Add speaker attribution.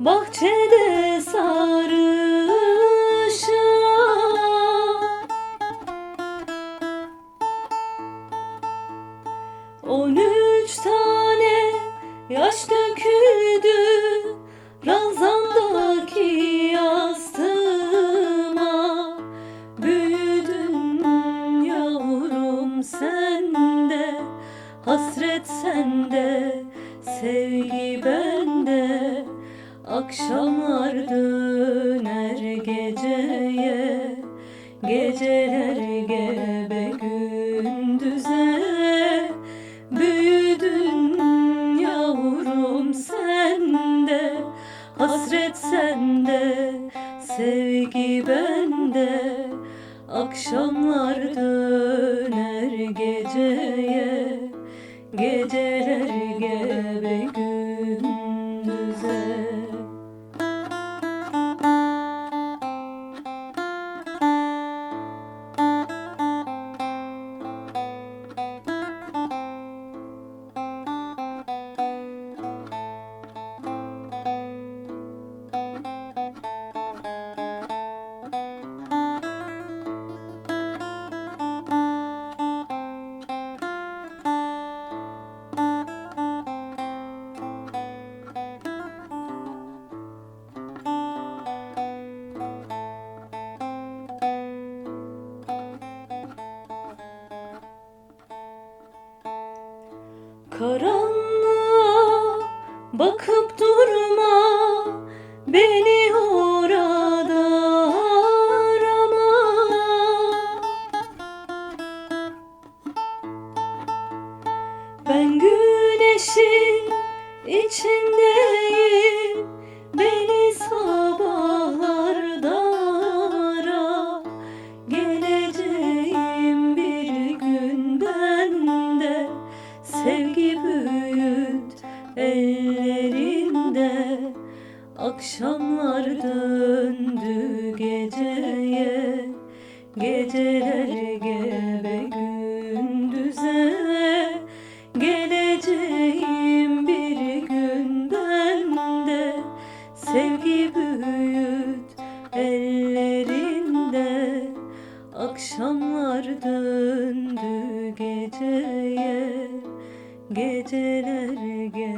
Speaker 1: bahçede sarışa On üç tane yaş döküldü Ranzamdaki yastığıma Büyüdün yavrum sende Hasret sende Sevgi bende Akşamlar döner geceye. Geceler gebe gündüze. Büyüdün yavrum sende Hasret sende. Sevgi bende Akşamlar döner geceye. Geceler gebe bakıp durma Beni orada arama. Ben güneşin içindeyim Beni sabahlarda Akşamlar döndü geceye Geceler gebe gündüze. Geleceğim bir gün ben Sevgi büyüt ellerinde. Akşamlar döndü geceye Geceler gebe